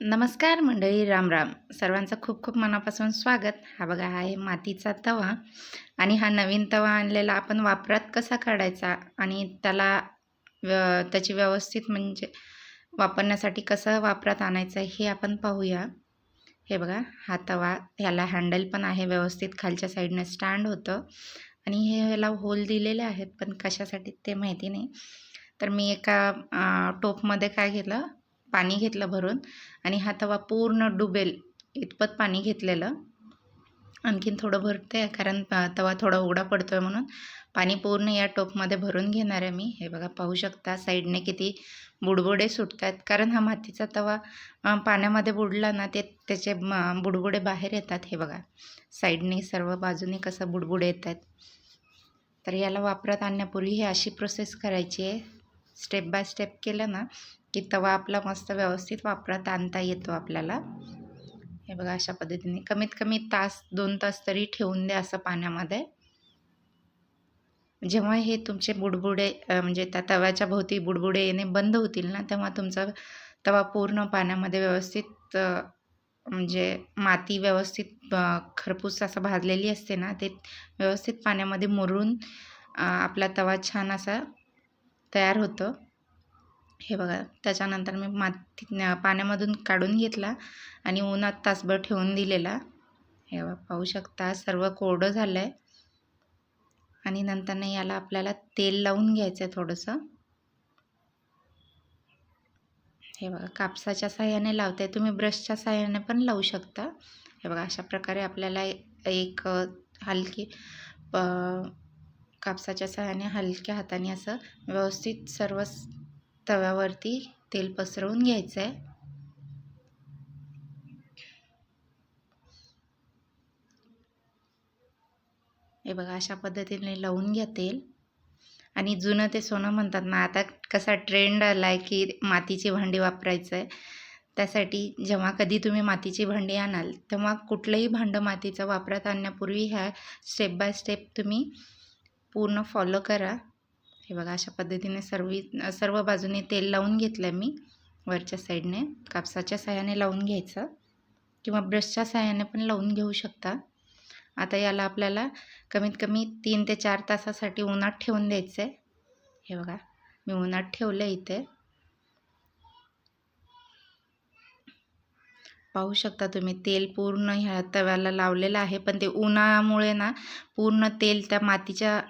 नमस्कार मंडळी राम राम. सर्वांचं खूप खूप मनापासून स्वागत. हा बघा हा आहे मातीचा तवा आणि हा नवीन तवा आणलेला आपण वापरात कसा काढायचा आणि त्याला व्य त्याची व्यवस्थित म्हणजे वापरण्यासाठी कसं वापरात आणायचं हे आपण पाहूया. हे बघा हा तवा ह्याला हँडल पण आहे व्यवस्थित. खालच्या साईडनं स्टँड होतं आणि हे ह्याला होल दिलेले आहेत पण कशासाठी ते माहिती नाही. तर मी एका टोपमध्ये काय केलं पाणी घेतलं भरून आणि हा तवा पूर्ण डुबेल इतपत पाणी घेतलेलं. आणखीन थोडं भरते कारण तवा थोडा उघडा पडतो आहे म्हणून. पाणी पूर्ण या टोपमध्ये भरून घेणार आहे मी. हे बघा पाहू शकता साईडने किती बुडबुडे सुटत आहेत कारण हा मातीचा तवा पाण्यामध्ये बुडला ना ते त्याचे बुडबुडे बाहेर येतात. हे बघा साईडने सर्व बाजूने कसं बुडबुडे येत आहेत तर याला वापरात आणण्यापूर्वी ही अशी प्रोसेस करायची आहे. स्टेप बाय स्टेप केलं ना की तवा आपला मस्त व्यवस्थित वापरात आणता येतो आपल्याला. हे बघा अशा पद्धतीने. कमीत कमी तास दोन तास तरी ठेवून द्या असं पाण्यामध्ये. जेव्हा हे तुमचे बुडबुडे म्हणजे त्या तव्याच्या भोवती बुडबुडे येणे बंद होतील ना तेव्हा तुमचा तवा पूर्ण पाण्यामध्ये व्यवस्थित म्हणजे माती व्यवस्थित खरपूस असं भाजलेली असते ना ते व्यवस्थित पाण्यामध्ये मुरून आपला तवा छान असा तयार होतो. हे बघा त्याच्यानंतर मी माती पाण्यामधून काढून घेतला आणि उन्हात तासभर ठेवून दिलेला. हे बघा पाहू शकता सर्व कोरडं झालं आहे आणि नंतर याला आपल्याला तेल लावून घ्यायचं आहे थोडंसं. हे बघा कापसाच्या साह्याने लावते. तुम्ही ब्रशच्या साह्याने पण लावू शकता. हे बघा अशा प्रकारे आपल्याला एक हलकी प- कापसाच्या साह्याने हलक्या हाताने असं व्यवस्थित सर्व तव्यावरती तेल पसरवून घ्यायचं आहे हे बघा अशा पद्धतीने लावून घ्या तेल. आणि जुनं ते सोनं म्हणतात ना आता कसा ट्रेंड आला आहे की मातीची भांडी वापरायचं आहे त्यासाठी जेव्हा कधी तुम्ही मातीची भांडी आणाल तेव्हा कुठलंही भांडं मातीचं वापरात आणण्यापूर्वी ह्या स्टेप बाय स्टेप तुम्ही पूर्ण फॉलो करा. हे बघा अशा पद्धतीने सर्व सर्व बाजूने तेल लावून घेतलं मी वरच्या साईडने. कापसाच्या साह्याने लावून घ्यायचं किंवा ब्रशच्या साह्याने पण लावून घेऊ शकता. आता याला आपल्याला कमीत कमी तीन ते चार तासासाठी उन्हात ठेवून द्यायचं आहे हे बघा मी उन्हात ठेवलं इथे. पाहू शकता तुम्ही. तेल पूर्ण ह्या तव्याला लावलेलं आहे. पण ते उन्हामुळे ना पूर्ण तेल त्या मातीच्या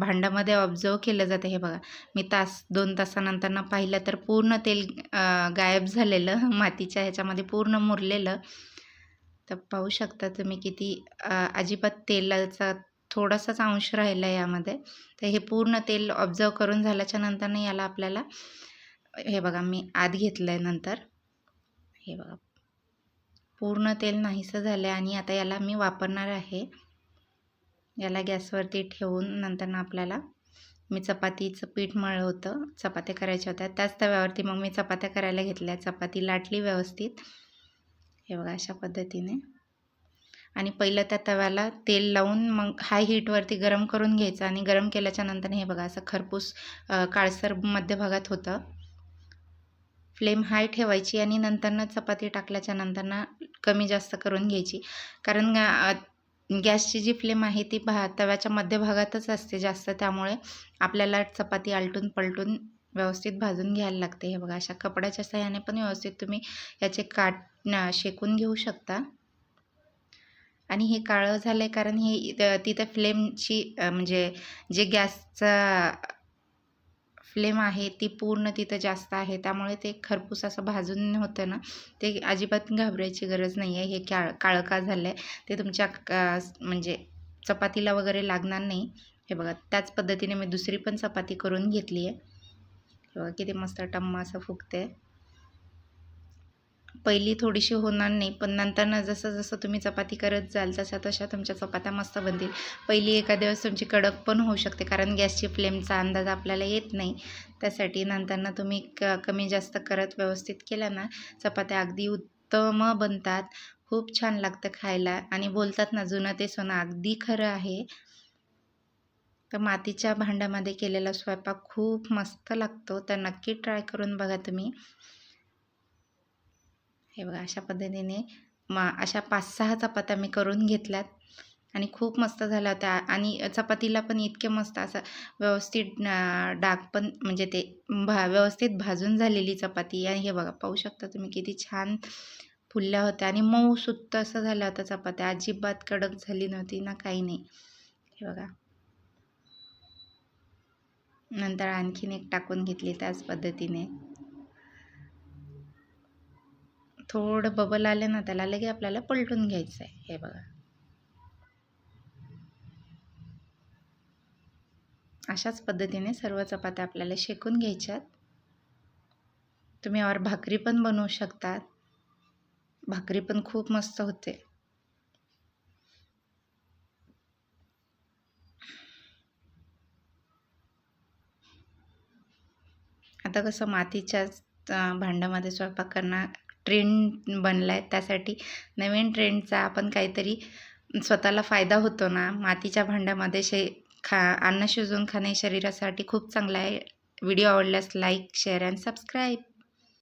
भांड्यामध्ये ऑब्झर्व केलं जातं. हे बघा मी तास दोन तासानंतर ना पाहिलं तर पूर्ण तेल गायब झालेलं. मातीच्या ह्याच्यामध्ये पूर्ण मुरलेलं. तर पाहू शकता तुम्ही किती अजिबात तेलाचा थोडासाच अंश राहिला यामध्ये. तर हे पूर्ण तेल ऑब्झर्व करून झाल्याच्यानंतर याला आपल्याला हे बघा मी आत घेतलं आहे नंतर. हे बघा. पूर्ण तेल नाहीसं झालं आहे आणि आता याला मी वापरणार आहे. याला गॅसवरती ठेवून नंतर आपल्याला मी चपातीचं पीठ मळलं होतं चपात्या करायच्या होत्या. त्याच तव्यावरती मग मी चपात्या करायला घेतल्या. चपाती लाटली व्यवस्थित. हे बघा अशा पद्धतीने. आणि पहिलं त्या तव्याला तेल लावून मग हाय हीटवरती गरम करून घ्यायचं आणि गरम केल्याच्यानंतर हे बघा असं खरपूस काळसर मध्यभागात होतं. फ्लेम हाय ठेवायची आणि नंतरनं चपाती टाकल्याच्या नंतरनं कमी जास्त करून घ्यायची. कारण गॅसची जी फ्लेम आहे ती भा तव्याच्या मध्यभागातच असते जास्त. त्यामुळे आपल्याला चपाती आलटून पलटून व्यवस्थित भाजून घ्यायला लागते. हे बघा अशा कपड्याच्या सहाय्याने पण व्यवस्थित तुम्ही याचे काट शेकून घेऊ शकता. आणि हे काळं झालं आहे कारण हे इथं- तिथं फ्लेमची म्हणजे जे गॅसचा फ्लेम आहे ती पूर्ण तिथं जास्त आहे. त्यामुळे ते खरपूस असं भाजून होतं ना ते अजिबात घाबरायची गरज नाही आहे हे काळ काळं का झालं आहे ते तुमच्या म्हणजे चपातीला वगैरे लागणार नाही. हे बघा त्याच पद्धतीने मी दुसरी पण चपाती करून घेतली आहे बघा किती मस्त टम्म असं फुगते पहिली थोडीशी होणार नाही पण नंतर जसं जसं तुम्ही चपाती करत जाल तशा तशा तुमच्या चपात्या मस्त बनतील. पहिली एखाद्या वेळेस तुमची कडक पण होऊ शकते कारण गॅसची फ्लेमचा अंदाज आपल्याला येत नाही. त्यासाठी नंतरनं तुम्ही क कमी जास्त करत व्यवस्थित केल्या ना चपात्या अगदी उत्तम बनतात. खूप छान लागतं खायला. आणि बोलतात ना जुनं ते सोनं अगदी खरं आहे. तर मातीच्या भांड्यामध्ये केलेला स्वयंपाक खूप मस्त लागतो. तर नक्की ट्राय करून बघा तुम्ही. हे बघा अशा पद्धतीने मा अशा पाच सहा चपात्या मी करून घेतल्यात. आणि खूप मस्त झाल्या होत्या. आणि चपातीला पण इतके मस्त असं व्यवस्थित डाग पण म्हणजे ते भा व्यवस्थित भाजून झालेली चपाती. आणि हे बघा पाहू शकता तुम्ही किती छान फुलल्या होत्या. आणि मऊ सुत्त असं झालं होतं चपात्या. अजिबात कडक झाली नव्हती ना काही नाही. हे बघा. नंतर आणखीन एक टाकून घेतली त्याच पद्धतीने. थोडं बबल आले ना त्याला लगे आपल्याला पलटून घ्यायचं आहे हे बघा. अशाच पद्धतीने सर्व चपात्या आपल्याला शेकून घ्यायच्यात. तुम्ही और भाकरी पण बनवू शकतात. भाकरी पण खूप मस्त होते. आता कसं मातीच्याच भांड्यामध्ये स्वयंपाक करणार ट्रेंड बनला आहे त्यासाठी नवीन ट्रेंडचा आपण काहीतरी स्वतःला फायदा होतो ना. मातीच्या भांड्यामध्ये शे खा अन्न शिजवून खाणे शरीरासाठी खूप चांगलं आहे. व्हिडिओ आवडल्यास लाईक शेअर अँड सबस्क्राईब